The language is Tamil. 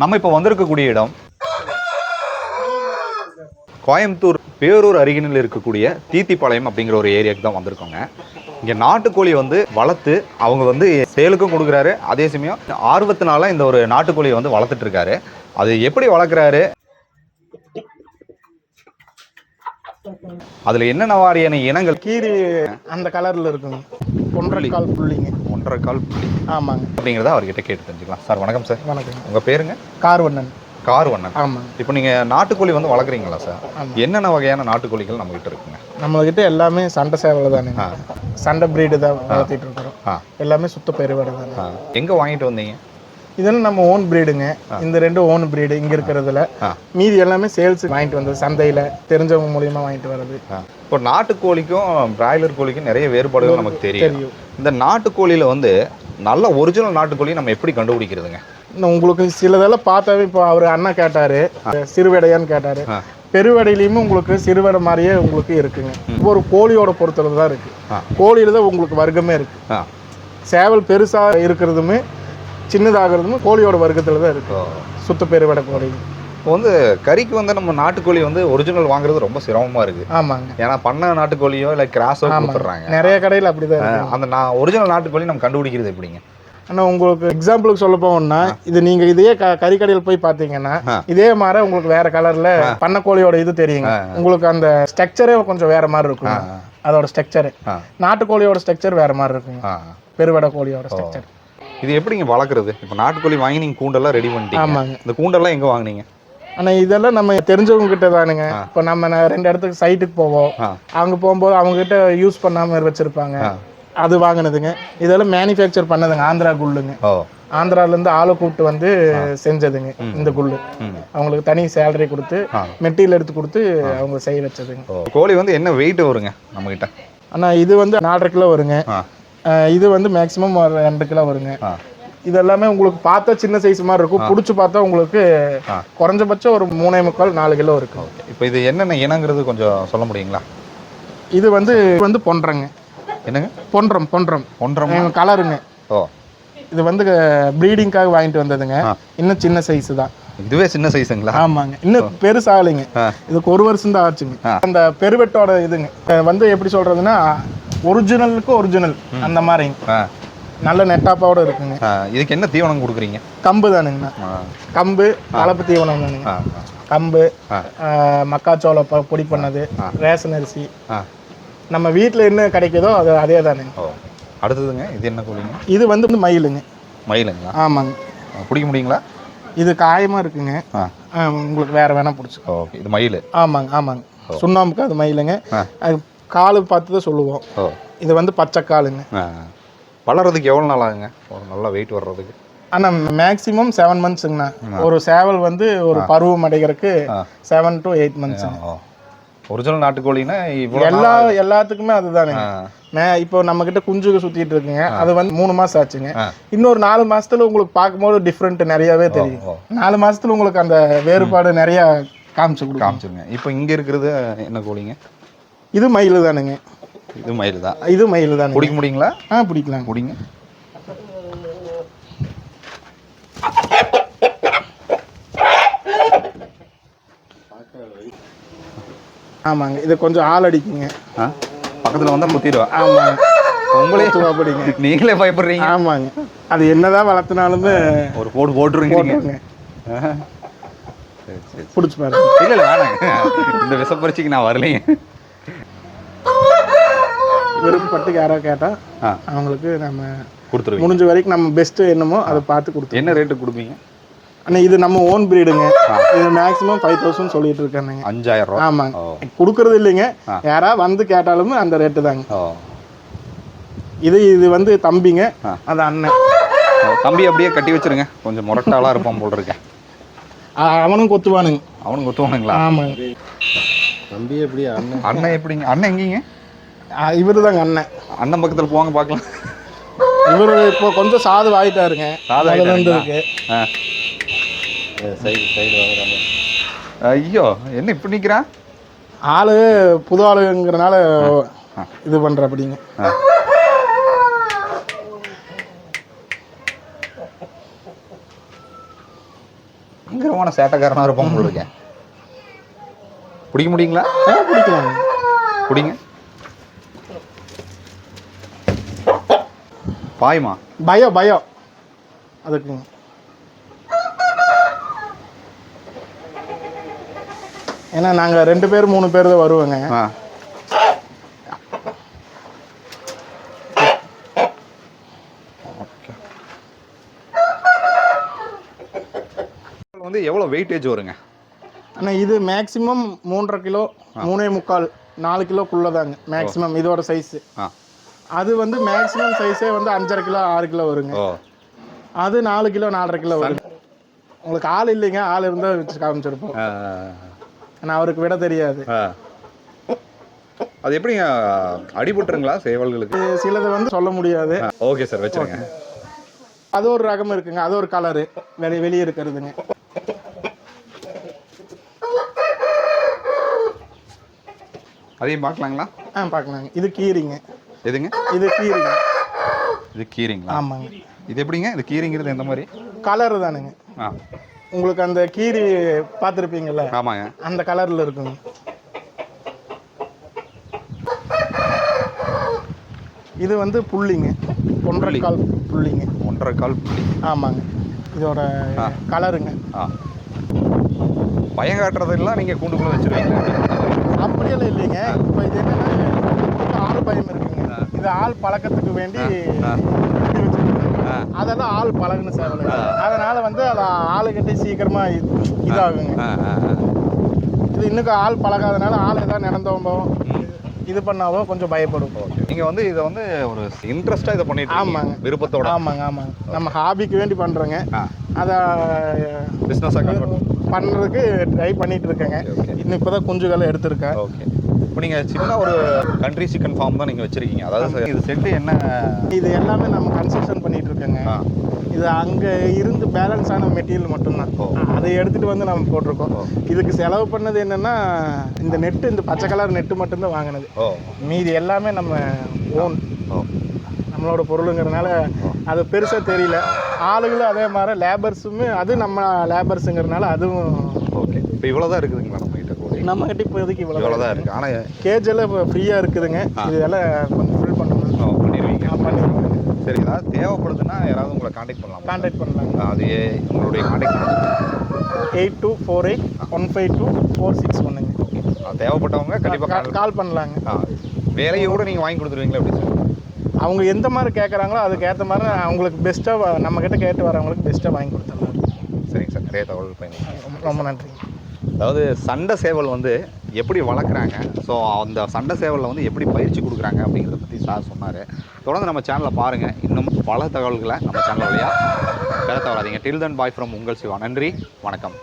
நம்ம இப்போ வந்திருக்கக்கூடிய இடம் கோயம்புத்தூர் பேரூர் அருகினில் இருக்கக்கூடிய தீத்திப்பாளையம் அப்படிங்கிற ஒரு ஏரியாவுக்கு தான் வந்திருக்கோங்க. இங்கே நாட்டுக்கோழி வந்து வளர்த்து அவங்க வந்து சேலுக்கும் கொடுக்குறாரு. அதே சமயம் ஆர்வத்தினால இந்த ஒரு நாட்டுக்கோழியை வந்து வளர்த்துட்டு இருக்காரு. அது எப்படி வளர்க்குறாரு? அதில் என்னென்ன வாரியான இனங்கள்? கீரி அந்த கலர்ல இருக்குங்க. ஒன்றரை கால் புள்ளிங்க. ஒன்றரை கால் புள்ளி. ஆமாங்க. அப்படிங்கிறத அவர்கிட்ட கேட்டு தெரிஞ்சுக்கலாம். சார் வணக்கம் சார். வணக்கங்க உங்கள் பேருங்க? கார்வண்ணன். கார் வண்ணன் ஆமாங்க. இப்போ நீங்கள் நாட்டுக்கோழி வந்து வளர்க்குறீங்களா சார்? ஆமாம். என்னென்ன வகையான நாட்டுக்கோழிகள் நம்மகிட்ட இருக்குங்க? நம்மகிட்ட எல்லாமே சண்டை சேவலை ஆ. சண்டை பிரீடு தான் வளர்த்திட்டு இருக்கிறோம். ஆ. எல்லாமே சுத்த பெருவடை தானே எங்கே வாங்கிட்டு வந்தீங்க? இதெல்லாம் நம்ம ஓன் பிரீடுங்க இந்த ரெண்டு ஓன் பிரீடு இங்க இருக்கிறதுல. மீதி எல்லாமே சேல்ஸ் வாங்கிட்டு வந்தது சந்தையில. தெரிஞ்சவங்க மூலியமா வாங்கிட்டு வர்றது. இப்போ நாட்டுக்கோழிக்கும் பிராய்லர் கோழிக்கும் நிறைய வேறுபாடுகள் நமக்கு தெரியும். இந்த நாட்டுக்கோழியில வந்து நல்ல ஒரிஜினல் நாட்டுக்கோழி நம்ம எப்படி கண்டுபிடிக்கிறதுங்க? உங்களுக்கு சிலதெல்லாம் பார்த்தாவே இப்போ அவர் அண்ணன் கேட்டாரு. சிறுவடையான்னு கேட்டாரு. பெருவடையிலையுமே உங்களுக்கு சிறுவடை மாதிரியே உங்களுக்கு இருக்குங்க. ஒரு கோழியோட பொறுத்தளவு தான் இருக்கு. ஆ. கோழியில தான் உங்களுக்கு வர்க்கமே இருக்கு. ஆ. சேவல் பெருசா இருக்கிறதுமே சின்னதாகிறதுமே கோழியோட வர்க்கத்துல தான் இருக்கு. இப்போ சுத்த பெருவடை கோழி இப்போ வந்து கறிக்கு வந்து நம்ம நாட்டுக்கோழி வந்து ஒரிஜினல் வாங்குறது ரொம்ப சிரமமா இருக்கு. ஆமாங்க. ஏன்னா பண்ண நாட்டுக்கோழியோ இல்லை கிராஸோ கொடுத்துட்றாங்க. நிறைய கடையில் அப்படிதான் இருக்கு அந்த நான் ஒரிஜினல் நாட்டுக்கோழி நம்ம கண்டுபிடிக்கிறது எப்படிங்க? ஆனா உங்களுக்கு எக்ஸாம்பிளுக்கு சொல்ல போனோம்னா இது நீங்க இதே க- கறிக்கடையில் போய் பாத்தீங்கன்னா ஆ. இதே மாதிரி உங்களுக்கு வேற கலர்ல பண்ணக்கோழியோட இது தெரியுங்க. உங்களுக்கு அந்த ஸ்ட்ரக்சரே கொஞ்சம் வேற மாதிரி இருக்கும். அதோட ஸ்ட்ரக்சர் நாட்டுக்கோழியோட ஸ்ட்ரக்சர் வேற மாதிரி இருக்குங்க. ஆ. பெருவடை கோழியோட ஸ்ட்ரக்சர் இது எப்படிங்க வளர்க்குறது? இப்போ நாட்டுக்கோழி வாங்கி நீங்கள் கூண்டெல்லாம் ரெடி பண்ணிட்டீங்க. ஆமாங்க. இந்த கூண்டெல்லாம் எங்கே வாங்குனீங்க? ஆனா இதெல்லாம் நம்ம தெரிஞ்சவங்க கிட்ட தானுங்க இப்போ நம்ம ரெண்டு இடத்துக்கு சைட்டுக்கு போவோம். ஆ. அங்க போகும்போது அவங்க கிட்ட யூஸ் பண்ணாம வச்சிருப்பாங்க. அது வாங்கினதுங்க. இதெல்லாம் மேனுஃபேக்சர் பண்ணதுங்க. ஆந்திரா குள்ளுங்க. ஓ. ஆந்திரால இருந்து ஆளை கூப்பிட்டு வந்து செஞ்சதுங்க. இந்த குள்ளு. அவங்களுக்கு தனி சேலரி கொடுத்து. மெட்டீரியல் எடுத்து கொடுத்து அவங்க செய்ய வச்சதுங்க. கோழி வந்து என்ன வெயிட் வருங்க நம்மகிட்ட? ஆனா இது வந்து நாலரை கிலோ வருங்க. இது வந்து மேக்ஸிமம் ஒரு ரெண்டு கிலோ வருங்க. இது எல்லாமே உங்களுக்கு பார்த்தா சின்ன சைஸ் மாதிரி இருக்கும். பிடிச்சி பார்த்தா உங்களுக்கு. குறைஞ்சபட்சம் ஒரு மூணே முக்கால் நாலு கிலோ இருக்கு இப்போ இது என்னென்ன இனங்கிறது கொஞ்சம் சொல்ல முடியுங்களா? இது வந்து வந்து பொன்றங்க. என்னங்க? பொன்றம் பொன்றம். ஒன்றரை கலருங்க. ஓ. இது வந்து ப்ரீடிங்காக வாங்கிட்டு வந்ததுங்க. இன்னும் சின்ன சைஸ் தான். இதுவே சின்ன சைஸுங்களா ஆமாங்க. இன்னும் பெருசாகலைங்க. இதுக்கு ஒரு வருஷம் தான் ஆச்சுங்க. அந்த பெருவெட்டோட இதுங்க. வந்து எப்படி சொல்றதுன்னா ஒரிஜினலுக்கு ஒரிஜினல் அந்த மாதிரிங்க நல்ல நெட்டாப்பாவோட இருக்குங்க. இதுக்கு என்ன தீவனம் கொடுக்குறீங்க? கம்பு தானுங்கண்ணா. கம்பு கலப்பு தீவனம் தானுங்க. கம்பு பொ- பொடி பண்ணது ரேஷன் அரிசி. நம்ம வீட்டில் என்ன கிடைக்குதோ அது அதே தானுங்க. அடுத்ததுங்க இது என்ன கோழிங்க? இது வந்து மயிலுங்க. மயிலுங்களா? ஆமாங்க. பிடிக்க முடியுங்களா? இது காயமா இருக்குங்க. உங்களுக்கு வேற வேணா பிடிச்சிக்கோ இது மயில்? ஆமாங்க ஆமாங்க. சுண்ணாம்புக்கு அது மயிலுங்க. அது காலு பார்த்து தான் சொல்லுவோம். ஓ. இது வந்து பச்சை காலுங்க ஆ. வளர்றதுக்கு எவ்வளோ நாள் ஆகுங்க? ஒரு நல்ல வெயிட் வர்றதுக்கு. ஆனால் மேக்ஸிமம் செவன் மந்த்ஸுங்கண்ணா ஒரு சேவல் வந்து ஒரு பருவம் அடைகிறதுக்கு. செவன் டு எயிட் மந்த்ஸுங்க ஓ. ஒரிஜினல் நாட்டுக்கோழின்னா இவ்வளோ எல்லா எல்லாத்துக்குமே அதுதானுங்க. ஆ. மே இப்போ நம்ம கிட்ட குஞ்சுக்கு சுத்திட்டு இருக்குங்க. அது வந்து மூணு மாசம் ஆச்சுங்க. இன்னொரு நாலு மாசத்துல உங்களுக்கு பார்க்கும்போது டிஃப்ரெண்ட் நிறையவே தெரியும். நாலு மாசத்துல உங்களுக்கு அந்த வேறுபாடு நிறைய காமிச்சு காமிச்சிருங்க. இப்போ இங்கே இருக்கிறது என்ன கோழிங்க? இது மயில் தானுங்க. இது மயில் தான். இது மயில் தானுங்க. பிடிக்க முடியுங்களா? ஆ பிடிக்கலாங்க. பிடிங்க. ஆமாங்க. இது கொஞ்சம் ஆள் அடிக்குங்க. பக்கத்தில் வந்தால் குத்திடுவா? ஆமாங்க. உங்களே துவாப்படிங்க நீங்களே பயப்படுறீங்க. ஆமாங்க. அது என்னதான் வளர்த்தினாலுமே ஒரு போடு போட்டுருங்க பிடிச்சி பாருங்க. இல்லை இல்லை வேணாங்க. இந்த விஷப்பரிச்சிக்கு நான் வரலைங்க விருப்பப்பட்டு யாராவது கேட்டால் ஆ. அவங்களுக்கு நம்ம கொடுத்துருவீங்க. முடிஞ்ச வரைக்கும் நம்ம பெஸ்ட்டு என்னமோ அதை பார்த்து கொடுத்து என்ன ரேட்டு கொடுப்பீங்க? ஆனால் இது நம்ம ஓன் ப்ரீடுங்க இது மேக்ஸிமம் ஃபைவ் தௌசண்ட் சொல்லிட்டு இருக்கானுங்க. அஞ்சாயிரம் ரூபா? ஆமாங்க கொடுக்கறது இல்லைங்க. யாராவது வந்து கேட்டாலுமே அந்த ரேட்டு தாங்க. இது இது வந்து தம்பிங்க. அது அண்ணன். தம்பி அப்படியே கட்டி வச்சிருங்க. கொஞ்சம் முரட்டாளாக இருப்பான் போல் இருக்கேன் ஆ, அவனும் கொத்துவானுங்க. அவனுக்கு ஒத்துவானுங்களா ஆமாங்க தம்பி எப்படி அண்ணன்? அண்ணன் எப்படிங்க? அண்ணன் எங்கீங்க? இவரு தாங்க அண்ணன். அண்ணன் பக்கத்தில் போவாங்க பார்க்கலாம். இவரு இப்போ கொஞ்சம் சாது ஆயிட்டாருங்க சாது முதல்ல ஆயிட்டாருங்களா? இருந்ததுக்கு ஆ. சைடு சைடு வாங்குறாங்க. ஐயோ என்ன இப்படி நிற்கிறான் ஆளு புது ஆளுங்கிறனால இது பண்ற அப்படிங்க. பயங்கரமான சேட்டைக்காரனாக இருப்பாங்க உங்களுக்கு பிடிக்க முடியுங்களா? ஆ, பிடிக்கலாங்க பிடிங்க. பாயுமா? பயம் பயம் அதுக்குங்க ஏன்னா நாங்கள் ரெண்டு பேர் மூணு பேர் தான் வருவோங்க. ஆ. வந்து எவ்வளோ வெயிட்டேஜ் வருங்க? ஆனால் இது மேக்ஸிமம் மூன்றரை கிலோ மூணே முக்கால் நாலு கிலோக்குள்ளே தாங்க மேக்ஸிமம் இதோட சைஸு ஆ. அது வந்து மேக்ஸிமம் சைஸே வந்து அஞ்சரை கிலோ ஆறு கிலோ வருங்க. அது நாலு கிலோ நாலரை கிலோ வருங்க. உங்களுக்கு ஆள் இல்லைங்க ஆள் இருந்தால் வச்சு காமிச்சிருப்போம். ஆனால் அவருக்கு விட தெரியாது. அது எப்படிங்க அடிபட்டுருங்களா சேவல்களுக்கு? சிலது வந்து சொல்ல முடியாது. ஓகே சார் வச்சிருங்க. அது ஒரு ரகம் இருக்குங்க அது ஒரு கலரு வெளி வெளியே இருக்கிறதுங்க. அதையும் பார்க்கலாங்களா? ஆ பார்க்கலாங்க. இது கீரிங்க. எதுங்க? இது கீரிங்க இது கீரிங்களா? ஆமாங்க. இது எப்படிங்க? இது கீரிங்கிறது எந்த மாதிரி? கலரு தானுங்க. ஆ. உங்களுக்கு அந்த கீரி பார்த்துருப்பீங்கள்ல ஆமாங்க. அந்த கலரில் இருக்குங்க. இது வந்து புள்ளிங்க. ஒன்றரை கால் புள்ளிங்க. ஒன்றரை கால் புள்ளி. ஆமாங்க. இதோட கலருங்க. ஆ. பயம் காட்டுறதெல்லாம் நீங்கள் கூண்டுக்குள்ளே வச்சுருவீங்க. அப்படியெல்லாம் இல்லைங்க. இப்போ இது என்னன்னா ஆள் பயம் இருக்குங்க இது ஆள் பழக்கத்துக்கு வேண்டி. அதெல்லாம் ஆள் பழகுன சேவலை அதனால வந்து அதை ஆளு கட்டி சீக்கிரமா இது- இதாகுங்க. இது இன்னும் ஆள் பழகாதனால ஆள் ஏதாவது நடந்தோம்போ இது பண்ணாவோ கொஞ்சம் பயப்படும் நீங்கள் வந்து இதை வந்து ஒரு இன்ட்ரெஸ்ட்டாக இதை பண்ணிட்டு. ஆமாங்க. விருப்பத்தோட. ஆமாங்க ஆமாங்க. நம்ம ஹாபிக்கு வேண்டி பண்ணுறோங்க அதை பிஸ்னஸாக பண்ணுறதுக்கு ட்ரை பண்ணிட்டு இருக்கேங்க. இன்னும் இப்போ தான் குஞ்சுகளை எடுத்திருக்கேன். ஓகே. இப்போ நீங்கள் சின்ன ஒரு கண்ட்ரி சிக்கன் ஃபார்ம் தான் நீங்கள் வச்சுருக்கீங்க. அதாவது இது செட்டு என்ன? இது எல்லாமே நம்ம கன்ஸ்ட்ரக்ஷன் பண்ணிட்டு இருக்கேங்க. இது அங்கே இருந்து பேலன்ஸ் ஆன மெட்டீரியல் மட்டும்தான். அதை எடுத்துகிட்டு வந்து நம்ம போட்டிருக்கோம். இதுக்கு செலவு பண்ணது என்னென்னா இந்த நெட்டு இந்த பச்சை கலர் நெட்டு மட்டும்தான் வாங்கினது. மீதி எல்லாமே நம்ம ஓன் ஓ. நம்மளோட பொருளுங்கிறதுனால அது பெருசாக தெரியல. ஆளுகளும் அதே மாதிரி லேபர்ஸுமே அது நம்ம லேபர்ஸுங்கிறதுனால அதுவும் ஓகே. இப்போ இவ்வளோ தான் இருக்குதுங்களா நம்ம கிட்ட? கோழி நம்ம கிட்ட இப்போதைக்கு இவ்வளோ தான் இருக்குது ஆனால் கேஜ் எல்லாம் இப்போ ஃப்ரீயாக இருக்குதுங்க. இதெல்லாம் கொஞ்சம் ஃபில் பண்ணணும் பண்ணிடுவீங்க சரி ஏதாவது தேவைப்படுதுன்னா யாராவது உங்களை காண்டாக்ட் பண்ணலாம். கான்டாக்ட் பண்ணலாங்க. அது உங்களுடைய contact eight two four eight one five two four six ஒன்றுங்க தேவைப்பட்டவங்க கண்டிப்பாக கால் பண்ணலாங்க. வேலையை கூட நீங்கள் வாங்கி கொடுத்துருவீங்களா எப்படி சார்? அவங்க எந்த மாதிரி கேட்குறாங்களோ அதுக்கு ஏற்ற மாதிரி அவங்களுக்கு பெஸ்ட்டாக நம்ம கிட்ட கேட்டு வரவங்களுக்கு பெஸ்ட்டாக வாங்கி கொடுத்துடலாம். சரிங்க சார் நிறைய தகவல் பயணம் ரொம்ப- ரொம்ப நன்றி அதாவது சண்டை சேவல் வந்து எப்படி வளர்க்குறாங்க? ஸோ அந்த சண்டை சேவலில் வந்து எப்படி பயிற்சி கொடுக்குறாங்க அப்படிங்கிறத பற்றி சார் சொன்னார். தொடர்ந்து நம்ம சேனலை பாருங்கள் இன்னும் பல தகவல்களை நம்ம சேனல் வழியாக பெற தவறாதீங்க. டில் தன் பாய் ஃப்ரம் உங்கள் சிவா. நன்றி. வணக்கம்.